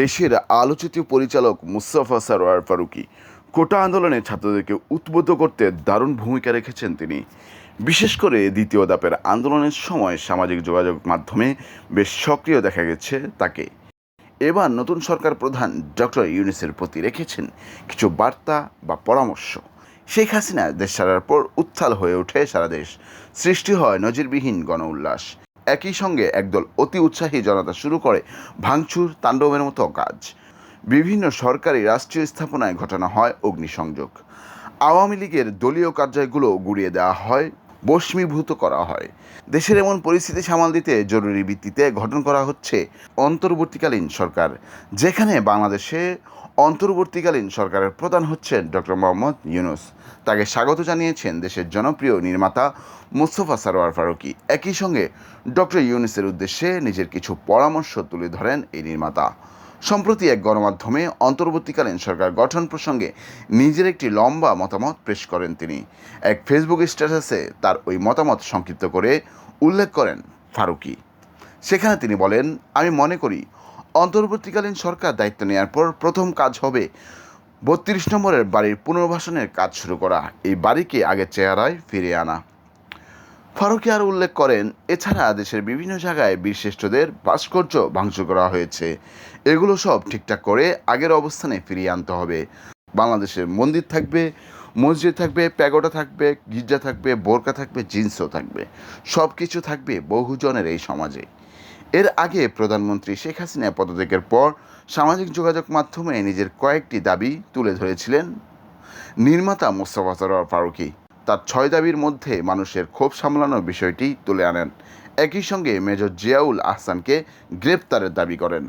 দেশের আলোচিত পরিচালক মুস্তাফা সারোয়ার ফারুকী কোটা আন্দোলনে ছাত্রদেরকে উদ্বুদ্ধ করতে দারুণ ভূমিকা রেখেছেন তিনি। বিশেষ করে দ্বিতীয় দাপের আন্দোলনের সময় সামাজিক যোগাযোগ মাধ্যমে বেশ সক্রিয় দেখা গেছে তাকে। এবার নতুন সরকার প্রধান ডক্টর ইউনিসের প্রতি রেখেছেন কিছু বার্তা বা পরামর্শ। শেখ হাসিনা দেশ ছাড়ার পর উত্থাল হয়ে ওঠে সারা দেশ। সৃষ্টি হয় নজিরবিহীন গণ উল্লাস একই সঙ্গে একদল অতি উৎসাহী জনতা শুরু করে ভাঙচুর, তাণ্ডবের মতো কাজ। বিভিন্ন সরকারি রাষ্ট্রীয় স্থাপনায় ঘটানো হয় অগ্নিসংযোগ। আওয়ামী লীগের দলীয় কার্যালয়গুলো গুড়িয়ে দেওয়া হয় বস্মীভূত করা হয়। দেশের এমন পরিস্থিতি সামাল দিতে জরুরি ভিত্তিতে গঠন করা হচ্ছে অন্তর্বর্তীকালীন সরকার, যেখানে বাংলাদেশে অন্তর্বর্তীকালীন সরকারের প্রধান হচ্ছেন ডক্টর মোহাম্মদ ইউনুস। তাকে স্বাগত জানিয়েছেন দেশের জনপ্রিয় নির্মাতা মুস্তফা সারোয়ার ফারুকী। একই সঙ্গে ডক্টর ইউনুসের উদ্দেশ্যে নিজের কিছু পরামর্শ তুলে ধরেন এই নির্মাতা। সম্প্রতি এক গণমাধ্যমে অন্তর্বর্তীকালীন সরকার গঠন প্রসঙ্গে নিজের একটি লম্বা মতামত পেশ করেন তিনি। এক ফেসবুক স্ট্যাটাসে তার ওই মতামত সংক্ষিপ্ত করে উল্লেখ করেন ফারুকী। সেখানে তিনি বলেন, আমি মনে করি অন্তর্বর্তীকালীন সরকার দায়িত্ব নেওয়ার পর প্রথম কাজ হবে বত্রিশ নম্বরের বাড়ির পুনর্বাসনের কাজ শুরু করা। এই বাড়িকে আগের চেহারায় ফিরিয়ে আনা। ফারুকি আর উল্লেখ করেন, এছাড়া দেশের বিভিন্ন জায়গায় বীরশ্রেষ্ঠদের ভাস্কর্য ভাঙচুর করা হয়েছে। এগুলো সব ঠিকঠাক করে আগের অবস্থানে ফিরিয়ে আনতে হবে। বাংলাদেশের মন্দির থাকবে, মসজিদ থাকবে প্যাগোটা থাকবে, গির্জা থাকবে, বোরকা থাকবে, জিন্সও থাকবে। সব কিছু থাকবে বহুজনের এই সমাজে। এর আগে প্রধানমন্ত্রী শেখ হাসিনা পদত্যাগের পর সামাজিক যোগাযোগ মাধ্যমে নিজের কয়েকটি দাবি তুলে ধরেছিলেন নির্মাতা মোস্তফা সরোয়ার ফারুকী। তার ছয় দাবির মধ্যে মানুষের ক্ষোভ সামলানোর বিষয়টি তুলে আনেন। একই সঙ্গে মেজর জিয়াউল আহসানকে গ্রেপ্তারের দাবি করেন।